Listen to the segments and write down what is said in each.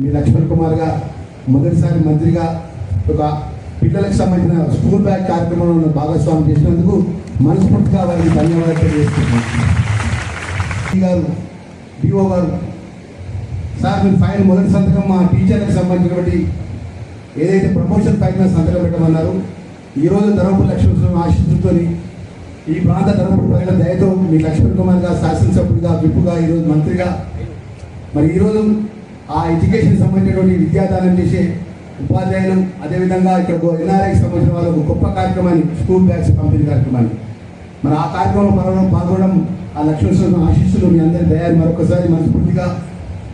మీ లక్ష్మణ్ కుమార్ గారు మొదటిసారి మంత్రిగా ఒక పిల్లలకు సంబంధించిన స్కూల్ బ్యాగ్ కార్యక్రమంలో భాగస్వామ్యం చేసినందుకు మనస్ఫూర్తిగా వారికి ధన్యవాదాలు తెలియజేస్తున్నాను. గారు డిఓ గారు సార్ మీరు ఫైల్ మొదటి సంతకం మా టీచర్లకు సంబంధించినటువంటి ఏదైతే ప్రమోషన్ పైన సంతకం పెట్టమన్నారు. ఈరోజు ధర్మపురి లక్ష్మణ ఆశిస్తుతో ఈ ప్రాంత ధర్మపురి ప్రజల దయతో మీ లక్ష్మణ్ కుమార్ గారు శాసనసభ్యుడిగా విప్పుగా ఈరోజు మంత్రిగా మరి ఈరోజు ఆ ఎడ్యుకేషన్ సంబంధించినటువంటి విద్యాదానం చేసే ఉపాధ్యాయులు అదేవిధంగా ఇక్కడ ఎన్ఆర్ఐకి సంబంధించిన వాళ్ళు ఒక గొప్ప కార్యక్రమాన్ని స్కూల్ బ్యాగ్స్ పంపిణీ కార్యక్రమాన్ని. మరి ఆ కార్యక్రమంలో పాల్గొనడం పాల్గొనడం ఆ లక్ష్మణ స్వామి ఆశీస్సులు మీ అందరి దయాన్ని మరొకసారి మనస్ఫూర్తిగా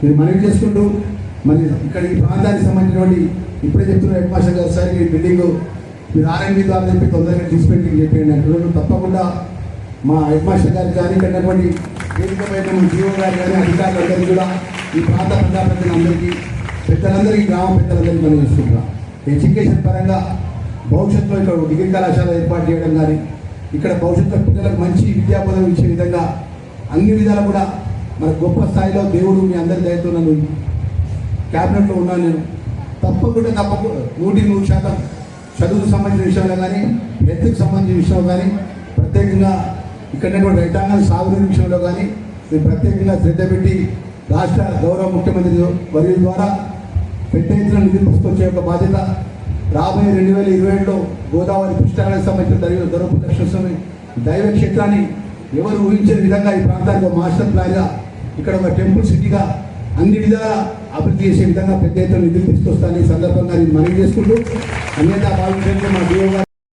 మీరు మనవి చేసుకుంటూ మరి ఇక్కడ ఈ ప్రాంతానికి సంబంధించినటువంటి ఇప్పుడే చెప్తున్న హెడ్ మాస్టర్ గారు సార్ ఈ బిల్డింగ్ మీరు ఆర్ఎండి ద్వారా చెప్పి తొందరగా డిస్పెండింగ్ చెప్పండి అంటున్నారు తప్పకుండా మా హెడ్ మాస్టర్ గారు కానీ ఇక్కడ ఉన్నటువంటి జీవో గారు కానీ అధికారులందరికీ కూడా ఈ ప్రాంత ప్రజాప్రతినిధులందరికీ పెద్దలందరికీ గ్రామ పెద్దలందరికీ మనం చేసుకుంటున్నాం. ఎడ్యుకేషన్ పరంగా భవిష్యత్తులో ఇక్కడ డిగ్రీ కళాశాల ఏర్పాటు చేయడం కానీ ఇక్కడ భవిష్యత్తులో పిల్లలకు మంచి విద్యాబోధన ఇచ్చే విధంగా అన్ని విధాలు కూడా మన గొప్ప స్థాయిలో దేవుడు మీ అందరి దయతో నన్ను క్యాబినెట్లో ఉన్నాను నేను. తప్పకుండా తప్పకుండా నూటి నూరు శాతం చదువుకు సంబంధించిన విషయంలో కానీ హెల్త్కి సంబంధించిన విషయంలో కానీ ప్రత్యేకంగా ఇక్కడ రైతాంగం సాగునీరు విషయంలో కానీ మీరు ప్రత్యేకంగా శ్రద్ధ పెట్టి రాష్ట్ర గౌరవ ముఖ్యమంత్రి వర్యుల ద్వారా పెద్ద ఎత్తున నిధులు తీసుకొచ్చే బాధ్యత రాబోయే రెండు వేల ఇరవై ఏడులో గోదావరి పుష్కరాలకు సంబంధించిన దైవ దొరపు లక్ష్మీ దైవ క్షేత్రాన్ని ఎవరు ఊహించని విధంగా ఈ ప్రాంతానికి మాస్టర్ ప్లాన్గా ఇక్కడ ఒక టెంపుల్ సిటీగా అన్ని విధాలా అభివృద్ధి చేసే విధంగా పెద్ద ఎత్తున నిధులు తీసుకొస్తాను ఈ సందర్భంగా నేను మనవి చేసుకుంటూ అన్యత భావించండి మా డిఓ